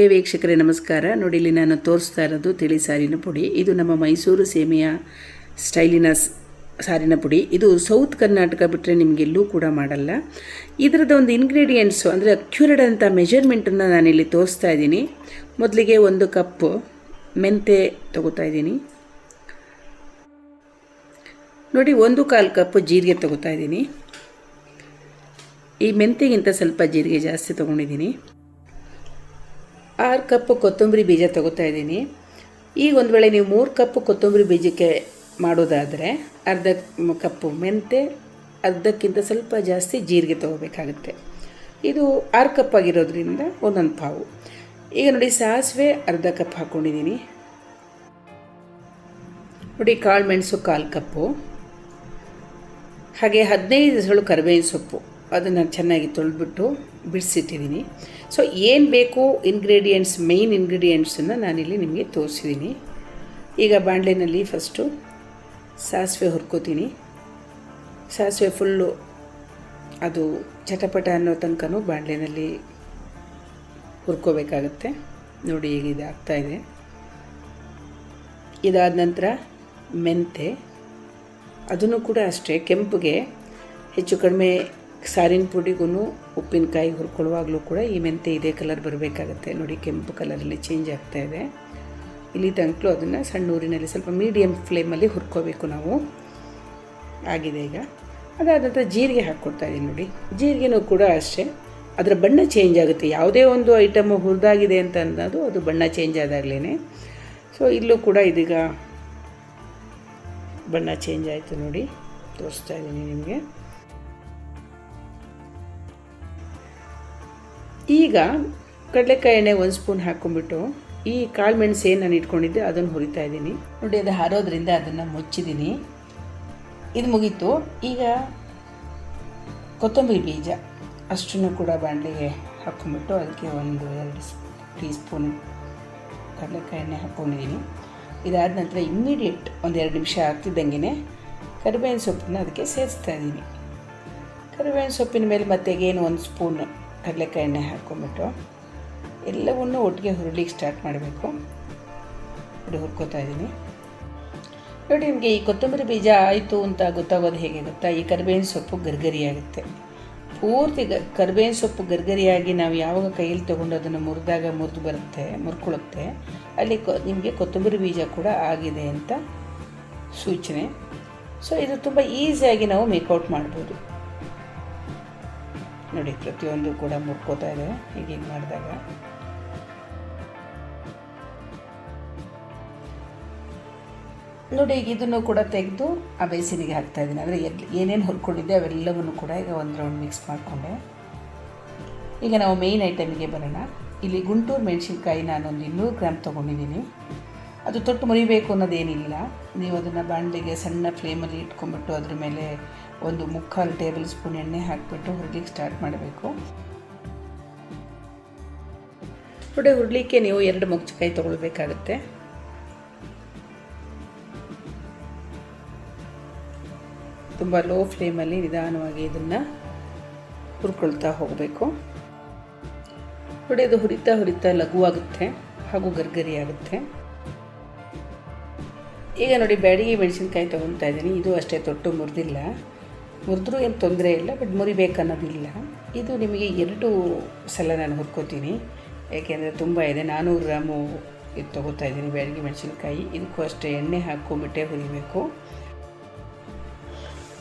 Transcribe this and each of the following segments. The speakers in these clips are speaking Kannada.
ವೀಕ್ಷಕರೇ, ನಮಸ್ಕಾರ. ನೋಡಿ, ಇಲ್ಲಿ ನಾನು ತೋರಿಸ್ತಾ ಇರೋದು ತಿಳಿ ಸಾರಿನ ಪುಡಿ. ಇದು ನಮ್ಮ ಮೈಸೂರು ಸೇಮೆಯ ಸ್ಟೈಲಿನ ಸಾರಿನ ಪುಡಿ. ಇದು ಸೌತ್ ಕರ್ನಾಟಕ ಬಿಟ್ಟರೆ ನಿಮಗೆಲ್ಲೂ ಕೂಡ ಮಾಡಲ್ಲ. ಇದರದ್ದು ಒಂದು ಇಂಗ್ರೀಡಿಯೆಂಟ್ಸು ಅಂದರೆ ಅಕ್ಯುರೇಟ್ ಅಂತ ಮೆಜರ್ಮೆಂಟನ್ನು ನಾನಿಲ್ಲಿ ತೋರಿಸ್ತಾ ಇದ್ದೀನಿ. ಮೊದಲಿಗೆ ಒಂದು ಕಪ್ಪು ಮೆಂತೆ ತಗೋತಾ ಇದ್ದೀನಿ. ನೋಡಿ, ಒಂದು ಕಾಲು ಕಪ್ಪು ಜೀರಿಗೆ ತಗೋತಾ ಇದ್ದೀನಿ. ಈ ಮೆಂತೆಗಿಂತ ಸ್ವಲ್ಪ ಜೀರಿಗೆ ಜಾಸ್ತಿ ತೊಗೊಂಡಿದ್ದೀನಿ. ಆರು ಕಪ್ ಕೊತ್ತಂಬರಿ ಬೀಜ ತಗೋತಾ ಇದ್ದೀನಿ. ಈಗ ಒಂದು ವೇಳೆ ನೀವು ಮೂರು ಕಪ್ ಕೊತ್ತಂಬರಿ ಬೀಜಕ್ಕೆ ಮಾಡೋದಾದರೆ ಅರ್ಧ ಕಪ್ಪು ಮೆಂತೆ, ಅರ್ಧಕ್ಕಿಂತ ಸ್ವಲ್ಪ ಜಾಸ್ತಿ ಜೀರಿಗೆ ತೊಗೋಬೇಕಾಗುತ್ತೆ. ಇದು ಆರು ಕಪ್ ಆಗಿರೋದ್ರಿಂದ ಒಂದೊಂದು ಪಾವು. ಈಗ ನೋಡಿ ಸಾಸಿವೆ ಅರ್ಧ ಕಪ್ ಹಾಕ್ಕೊಂಡಿದ್ದೀನಿ ನೋಡಿ ಕಾಳು ಮೆಣಸು ಕಾಲು ಕಪ್ಪು. ಹಾಗೆ ಹದಿನೈದು ಹೆಸಳು ಕರಿಬೇವಿನ ಸೊಪ್ಪು. ಅದನ್ನು ಚೆನ್ನಾಗಿ ತೊಳೆದ್ಬಿಟ್ಟು ಬಿಡಿಸಿಟ್ಟಿದ್ದೀನಿ ಸೊ ಏನು ಬೇಕು ಇಂಗ್ರೀಡಿಯೆಂಟ್ಸ್ ಮೇಯ್ನ್ ಇಂಗ್ರೀಡಿಯೆಂಟ್ಸನ್ನು ನಾನಿಲ್ಲಿ ನಿಮಗೆ ತೋರಿಸಿದ್ದೀನಿ ಈಗ ಬಾಣಲೆನಲ್ಲಿ ಫಸ್ಟು ಸಾಸಿವೆ ಹುರ್ಕೋತೀನಿ. ಸಾಸಿವೆ ಫುಲ್ಲು ಅದು ಚಟಪಟ ಅನ್ನೋ ತನಕನೂ ಬಾಣಲೆನಲ್ಲಿ ಹುರ್ಕೋಬೇಕಾಗತ್ತೆ. ನೋಡಿ ಈಗ ಇದು ಇದೆ. ಇದಾದ ನಂತರ ಮೆಂತೆ ಅದನ್ನು ಕೂಡ ಅಷ್ಟೇ, ಕೆಂಪುಗೆ ಹೆಚ್ಚು ಕಡಿಮೆ ಸಾರಿನ ಪುಡಿಗೂ ಉಪ್ಪಿನಕಾಯಿ ಹುರ್ಕೊಳ್ಳುವಾಗಲೂ ಕೂಡ ಈ ಮೆಂತೆ ಇದೇ ಕಲರ್ ಬರಬೇಕಾಗತ್ತೆ. ನೋಡಿ, ಕೆಂಪು ಕಲರಲ್ಲಿ ಚೇಂಜ್ ಆಗ್ತಾ ಇದೆ. ಇಲ್ಲಿ ತನಕಲೂ ಅದನ್ನು ಸಣ್ಣ ಊರಿನಲ್ಲಿ ಸ್ವಲ್ಪ ಮೀಡಿಯಮ್ ಫ್ಲೇಮಲ್ಲಿ ಹುರ್ಕೋಬೇಕು ನಾವು. ಆಗಿದೆ ಈಗ. ಅದಾದಂಥ ಜೀರಿಗೆ ಹಾಕ್ಕೊಡ್ತಾ ಇದ್ದೀನಿ ನೋಡಿ. ಜೀರಿಗೆನೂ ಕೂಡ ಅಷ್ಟೇ. ಅದರ ಬಣ್ಣ ಚೇಂಜ್ ಆಗುತ್ತೆ. ಯಾವುದೇ ಒಂದು ಐಟಮು ಹುರಿದಾಗಿದೆ ಅಂತ ಅನ್ನೋದು ಅದು ಬಣ್ಣ ಚೇಂಜ್ ಆದಾಗಲೇ ಸೊ ಇಲ್ಲೂ ಕೂಡ ಇದೀಗ ಬಣ್ಣ ಚೇಂಜ್ ಆಯಿತು ನೋಡಿ. ತೋರಿಸ್ತಾ ಇದ್ದೀನಿ ನಿಮಗೆ. ಈಗ ಕಡಲೆಕಾಯಿ ಎಣ್ಣೆ ಒಂದು ಸ್ಪೂನ್ ಹಾಕ್ಕೊಂಬಿಟ್ಟು ಈ ಕಾಳು ಮೆಣಸು ಏನು ನಾನು ಇಟ್ಕೊಂಡಿದ್ದೆ, ಅದನ್ನು ಹುರಿತಾ ಇದ್ದೀನಿ. ನೋಡಿ, ಅದು ಹಾರೋದ್ರಿಂದ ಅದನ್ನು ಮುಚ್ಚಿದ್ದೀನಿ. ಇದು ಮುಗೀತು. ಈಗ ಕೊತ್ತಂಬರಿ ಬೀಜ ಅಷ್ಟನ್ನು ಕೂಡ ಬಾಣಲೆಗೆ ಹಾಕ್ಕೊಂಬಿಟ್ಟು ಅದಕ್ಕೆ ಒಂದು ಎರಡು ಟೀ ಸ್ಪೂನ್ ಕಡಲೆಕಾಯಿ ಎಣ್ಣೆ ಹಾಕ್ಕೊಂಡಿದ್ದೀನಿ ಇದಾದ ನಂತರ ಇಮ್ಮಿಡಿಯೇಟ್ ಒಂದು ಎರಡು ನಿಮಿಷ ಆಗ್ತಿದ್ದಂಗೆ ಕರಿಬೇವಿನ ಸೊಪ್ಪನ್ನು ಅದಕ್ಕೆ ಸೇರಿಸ್ತಾ ಇದ್ದೀನಿ. ಕರಿಬೇವಿನ ಸೊಪ್ಪಿನ ಮೇಲೆ ಮತ್ತೆ ಏನು ಒಂದು ಸ್ಪೂನ್ ಕಡಲೆಕಾಯಿ ಎಣ್ಣೆ ಹಾಕ್ಕೊಂಬಿಟ್ಟು ಎಲ್ಲವನ್ನು ಒಟ್ಟಿಗೆ ಹುರುಳಿಗೆ ಸ್ಟಾರ್ಟ್ ಮಾಡಬೇಕು. ನೋಡಿ, ಹುರ್ಕೋತಾ ಇದ್ದೀನಿ. ನೋಡಿ, ನಿಮಗೆ ಈ ಕೊತ್ತಂಬರಿ ಬೀಜ ಆಯಿತು ಅಂತ ಗೊತ್ತಾಗೋದು ಹೇಗೆ ಗೊತ್ತಾ? ಈ ಕರಿಬೇವಿನ ಸೊಪ್ಪು ಗರ್ಗರಿ ಆಗುತ್ತೆ ಪೂರ್ತಿ ಗ, ಕರಿಬೇವಿನ ಸೊಪ್ಪು ಗರ್ಗರಿಯಾಗಿ ನಾವು ಯಾವಾಗ ಕೈಯಲ್ಲಿ ತೊಗೊಂಡು ಅದನ್ನು ಮುರಿದಾಗ ಮುರಿದು ಬರುತ್ತೆ ಮುರ್ಕೊಳ್ಳುತ್ತೆ ಅಲ್ಲಿ ಕೊ, ನಿಮಗೆ ಕೊತ್ತಂಬರಿ ಬೀಜ ಕೂಡ ಆಗಿದೆ ಅಂತ ಸೂಚನೆ. ಸೊ ಇದು ತುಂಬ ಈಸಿಯಾಗಿ ನಾವು ಮೇಕೌಟ್ ಮಾಡ್ಬೋದು. ನೋಡಿ, ಪ್ರತಿಯೊಂದು ಕೂಡ ಮುರ್ಕೋತಾ ಇದೆ ಹೀಗೆ ಮಾಡಿದಾಗ. ನೋಡಿ, ಈಗ ಇದನ್ನು ಕೂಡ ತೆಗೆದು ಆ ಬೇಸಿನಿಗೆ ಹಾಕ್ತಾ ಇದ್ದೀನಿ. ಅಂದರೆ ಎಲ್ಲಿ ಏನೇನು ಹುರ್ಕೊಂಡಿದ್ದೆ ಅವೆಲ್ಲವನ್ನು ಕೂಡ ಈಗ ಒಂದು ರೌಂಡ್ ಮಿಕ್ಸ್ ಮಾಡಿಕೊಂಡೆ. ಈಗ ನಾವು ಮೇಯ್ನ್ ಐಟಮಿಗೆ ಬರೋಣ. ಇಲ್ಲಿ ಗುಂಟೂರು ಮೆಣಸಿನ್ಕಾಯಿ ನಾನೊಂದು ಇನ್ನೂರು ಗ್ರಾಮ್ ತೊಗೊಂಡಿದ್ದೀನಿ. ಅದು ತೊಟ್ಟು ಮುರಿಬೇಕು ಅನ್ನೋದೇನಿಲ್ಲ. ನೀವು ಅದನ್ನು ಬಾಣಲಿಗೆ ಸಣ್ಣ ಫ್ಲೇಮಲ್ಲಿ ಇಟ್ಕೊಂಡ್ಬಿಟ್ಟು ಅದ್ರ ಮೇಲೆ ಒಂದು ಮುಕ್ಕಾಲು ಟೇಬಲ್ ಸ್ಪೂನ್ ಎಣ್ಣೆ ಹಾಕಿಬಿಟ್ಟು ಹುರ್ಲಿಕ್ಕೆ ಸ್ಟಾರ್ಟ್ ಮಾಡಬೇಕು. ಪುಡಿ ಹುರ್ಲಿಕ್ಕೆ ನೀವು ಎರಡು ಮೊಗಚಕಾಯಿ ತೊಗೊಳ್ಬೇಕಾಗುತ್ತೆ. ತುಂಬ ಲೋ ಫ್ಲೇಮಲ್ಲಿ ನಿಧಾನವಾಗಿ ಇದನ್ನು ಹುರ್ಕೊಳ್ತಾ ಹೋಗಬೇಕು. ಹೊಡೆದು ಹುರಿತಾ ಹುರಿತಾ ಲಘುವಾಗುತ್ತೆ ಹಾಗೂ ಗರ್ಗರಿ ಆಗುತ್ತೆ. ಈಗ ನೋಡಿ, ಬ್ಯಾಡಿಗೆ ಮೆಣಸಿನ್ಕಾಯಿ ತೊಗೊತಾ ಇದ್ದೀನಿ. ಇದು ಅಷ್ಟೇ, ತೊಟ್ಟು ಮುರಿದಿಲ್ಲ. ಮುರಿದ್ರೂ ಏನು ತೊಂದರೆ ಇಲ್ಲ ಬಟ್ ಮುರಿಬೇಕನ್ನೋದಿಲ್ಲ ಇದು ನಿಮಗೆ ಎರಡು ಸಲ ನಾನು ಹುರ್ಕೋತೀನಿ. ಏಕೆಂದರೆ ತುಂಬ ಇದೆ. ನಾನ್ನೂರು ಗ್ರಾಮು ಇದು ತೊಗೋತಾ ಇದ್ದೀನಿ, ಬ್ಯಾಡಿಗೆ ಮೆಣಸಿನ್ಕಾಯಿ. ಇದಕ್ಕೂ ಅಷ್ಟೇ ಎಣ್ಣೆ ಹಾಕ್ಕೊಂಬಿಟ್ಟೆ ಹುರಿಬೇಕು.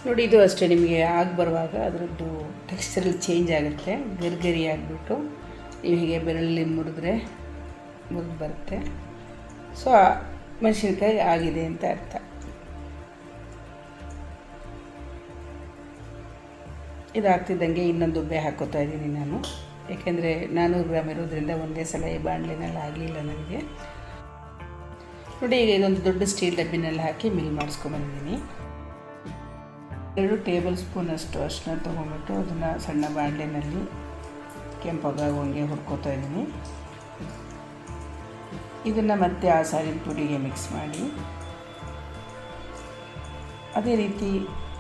ನೋಡಿ, ಇದು ಅಷ್ಟೇ ನಿಮಗೆ ಆಗಿ ಬರುವಾಗ ಅದರದ್ದು ಟೆಕ್ಸ್ಚರಲ್ಲಿ ಚೇಂಜ್ ಆಗುತ್ತೆ. ಗರಿಗರಿ ಆಗಿಬಿಟ್ಟು ನೀವು ಹೀಗೆ ಬೆರಳಲ್ಲಿ ಮುರಿದ್ರೆ ಮುರಿದು ಬರುತ್ತೆ. ಸೊ ಮೆಣಸಿನ್ಕಾಯಿ ಆಗಿದೆ ಅಂತ ಅರ್ಥ. ಇದಾಗ್ತಿದ್ದಂಗೆ ಇನ್ನೊಂದು ಹಾಕೋತಾ ಇದ್ದೀನಿ ನಾನು. ಏಕೆಂದರೆ ನಾನ್ನೂರು ಗ್ರಾಮ್ ಇರೋದ್ರಿಂದ ಒಂದೇ ಸಲ ಈ ಬಾಣಲೆನಲ್ಲಿ ಆಗಲಿಲ್ಲ ನನಗೆ. ನೋಡಿ, ಈಗ ಇದೊಂದು ದೊಡ್ಡ ಸ್ಟೀಲ್ ಡಬ್ಬಿನಲ್ಲಿ ಹಾಕಿ ಮಿಲ್ ಮಾಡಿಸ್ಕೊಂಬಂದಿದ್ದೀನಿ ಎರಡು ಟೇಬಲ್ ಸ್ಪೂನ್ ಅಷ್ಟು ಅರಿಶಿನ ತೊಗೊಂಡ್ಬಿಟ್ಟು ಅದನ್ನು ಸಣ್ಣ ಬಾಣಲೆನಲ್ಲಿ ಕೆಂಪಾಗುವಂಗೆ ಹುರ್ಕೋತಾ ಇದ್ದೀನಿ. ಇದನ್ನು ಮತ್ತೆ ಆ ಸಾರಿನ ಪುಡಿಗೆ ಮಿಕ್ಸ್ ಮಾಡಿ. ಅದೇ ರೀತಿ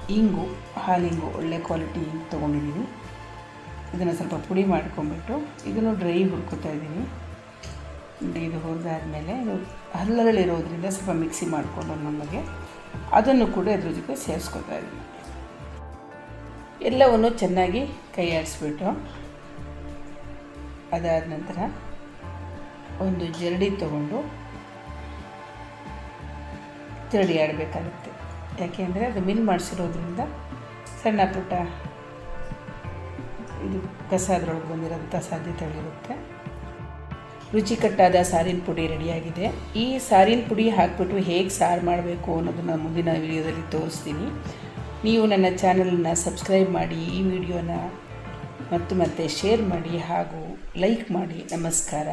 ಇಂಗು ಹಾಲಿಂಗು ಒಳ್ಳೆ ಕ್ವಾಲಿಟಿ ಇಂಗು ತೊಗೊಂಡಿದ್ದೀನಿ ಇದನ್ನು ಸ್ವಲ್ಪ ಪುಡಿ ಮಾಡ್ಕೊಂಬಿಟ್ಟು ಇದನ್ನು ಡ್ರೈ ಹುರ್ಕೋತಾ ಇದ್ದೀನಿ ಇದು ಹುರಿದಾದ್ಮೇಲೆ ಇದು ಹಲ್ಲರಳಿರೋದ್ರಿಂದ ಸ್ವಲ್ಪ ಮಿಕ್ಸಿ ಮಾಡಿಕೊಂಡು ನಮಗೆ ಅದನ್ನು ಕೂಡ ಇದ್ರ ಜೊತೆ ಸೇರಿಸ್ಕೊತಾ ಇದ್ದೀನಿ ಎಲ್ಲವನ್ನು ಚೆನ್ನಾಗಿ ಕೈ ಆಡಿಸ್ಬಿಟ್ಟು ಅದಾದ ನಂತರ ಒಂದು ಜರಡಿ ತಗೊಂಡು ತಿರುಡಿ ಆಡಬೇಕಾಗುತ್ತೆ. ಯಾಕೆಂದರೆ ಅದು ಮಿಲ್ ಮಾಡಿಸಿರೋದ್ರಿಂದ ಸಣ್ಣ ಪುಟ್ಟ ಇದು ಕಸ ಅದರೊಳಗೆ ಬಂದಿರೋಂಥ ಸಾಧ್ಯತೆಗಳಿರುತ್ತೆ ರುಚಿಕಟ್ಟಾದ ಸಾರಿನ ಪುಡಿ ರೆಡಿಯಾಗಿದೆ. ಈ ಸಾರಿನ ಪುಡಿ ಹಾಕ್ಬಿಟ್ಟು ಹೇಗೆ ಸಾರು ಮಾಡಬೇಕು ಅನ್ನೋದನ್ನು ಮುಂದಿನ ವಿಡಿಯೋದಲ್ಲಿ ತೋರಿಸ್ತೀನಿ. ನೀವು ನನ್ನ ಚಾನಲನ್ನು ಸಬ್ಸ್ಕ್ರೈಬ್ ಮಾಡಿ, ಈ ವಿಡಿಯೋನ ಮತ್ತು ಮತ್ತೆ ಶೇರ್ ಮಾಡಿ ಹಾಗೂ ಲೈಕ್ ಮಾಡಿ. ನಮಸ್ಕಾರ.